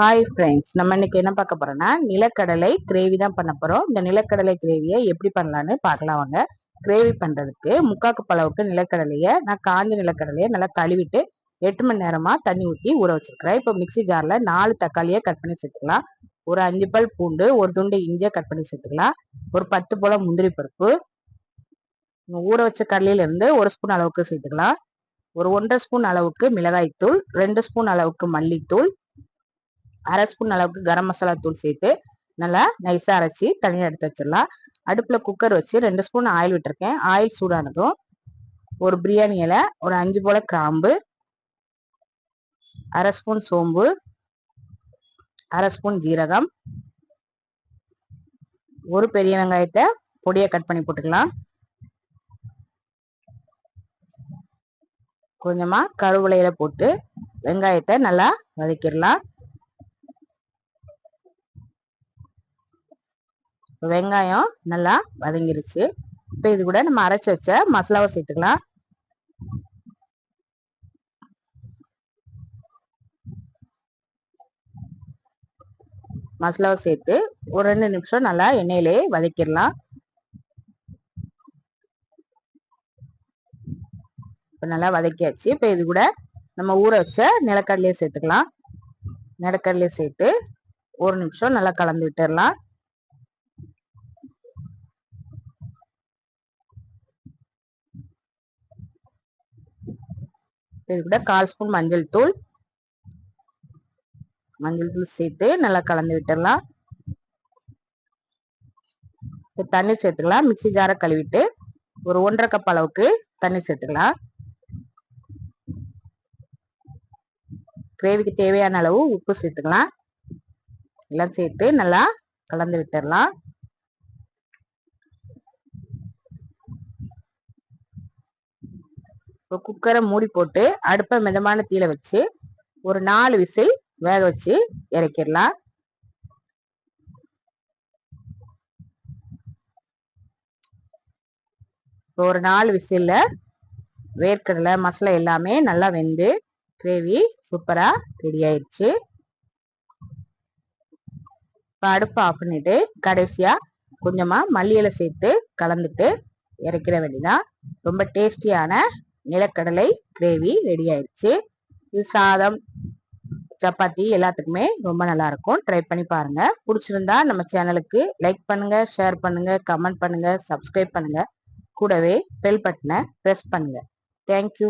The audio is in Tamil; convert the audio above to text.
ஹாய் ஃப்ரெண்ட்ஸ் நம்ம இன்னைக்கு என்ன பார்க்க போறோம்னா நிலக்கடலை கிரேவி தான் பண்ண போறோம். இந்த நிலக்கடலை கிரேவியை எப்படி பண்ணலான்னு பார்க்கலாம் வாங்க. கிரேவி பண்றதுக்கு முக்காக்கு பளவுக்கு நிலக்கடலையை நான் காஞ்ச நிலக்கடலையை நல்லா கழுவிட்டு எட்டு மணி நேரமா தண்ணி ஊற்றி ஊற வச்சிருக்கிறேன். இப்போ மிக்சி ஜார்ல நாலு தக்காளியை கட் பண்ணி சேர்த்துக்கலாம். ஒரு அஞ்சு பல் பூண்டு ஒரு துண்டு இஞ்சியை கட் பண்ணி சேர்த்துக்கலாம். ஒரு பத்து போல முந்திரி பருப்பு. ஊற வச்ச கடலையில இருந்து ஒரு ஸ்பூன் அளவுக்கு சேர்த்துக்கலாம். ஒரு ஒன்றரை ஸ்பூன் அளவுக்கு மிளகாய்த்தூள் ரெண்டு ஸ்பூன் அளவுக்கு மல்லித்தூள் அரை ஸ்பூன் அளவுக்கு கரம் மசாலா தூள் சேர்த்து நல்லா நைஸாக அரைச்சி தனியாக எடுத்து வச்சிடலாம். அடுப்பில் குக்கர் வச்சு ரெண்டு ஸ்பூன் ஆயில் விட்டுருக்கேன். ஆயில் சூடானதும் ஒரு பிரியாணி இலை ஒரு அஞ்சு போல கிராம்பு அரை ஸ்பூன் சோம்பு அரை ஸ்பூன் ஜீரகம் ஒரு பெரிய வெங்காயத்தை பொடியை கட் பண்ணி போட்டுக்கலாம். கொஞ்சமாக கருவிலையில போட்டு வெங்காயத்தை நல்லா வதக்கிடலாம். வெங்காயம் நல்லா வதங்கிருச்சு. இப்போ இது கூட நம்ம அரைச்சி வச்ச மசாலாவை சேர்த்துக்கலாம். மசாலாவை சேர்த்து ஒரு ரெண்டு நிமிஷம் நல்லா எண்ணெயிலே வதக்கிடலாம். இப்போ நல்லா வதக்கியாச்சு. இப்போ இது கூட நம்ம ஊற வச்ச நிலக்கடலையை சேர்த்துக்கலாம். நிலக்கடலையை சேர்த்து ஒரு நிமிஷம் நல்லா கலந்து விட்டுடலாம். இது கூட கால் ஸ்பூன் மஞ்சள் தூள். மஞ்சள் தூள் சேர்த்து நல்லா கலந்து விட்டுடலாம். தண்ணி சேர்த்துக்கலாம். மிக்சி ஜாரை கழுவிட்டு ஒரு ஒன்றரை கப் அளவுக்கு தண்ணி சேர்த்துக்கலாம். கிரேவிக்கு தேவையான அளவு உப்பு சேர்த்துக்கலாம். எல்லாம் சேர்த்து நல்லா கலந்து விட்டுடலாம். இப்போ குக்கரை மூடி போட்டு அடுப்பை மிதமான தீல வச்சு ஒரு நாலு விசில் வேக வச்சு இறக்கிடலாம். இப்போ ஒரு நாலு விசில்ல வேர்க்கடலை மசாலா எல்லாமே நல்லா வெந்து கிரேவி சூப்பரா ரெடி ஆயிடுச்சு. இப்போ அடுப்பு ஆஃப் பண்ணிட்டு கடைசியா கொஞ்சமா மல்லியில சேர்த்து கலந்துட்டு இறக்கிற வேண்டிதான் ரொம்ப டேஸ்டியான நிலக்கடலை கிரேவி ரெடி ஆயிடுச்சு இது சாதம் சப்பாத்தி எல்லாத்துக்குமே ரொம்ப நல்லா இருக்கும் ட்ரை பண்ணி பாருங்க. பிடிச்சிருந்தா நம்ம சேனலுக்கு லைக் பண்ணுங்க ஷேர் பண்ணுங்க கமெண்ட் பண்ணுங்க சப்ஸ்கிரைப் பண்ணுங்க. கூடவே பெல் பட்டனை ப்ரெஸ் பண்ணுங்க. தேங்க்யூ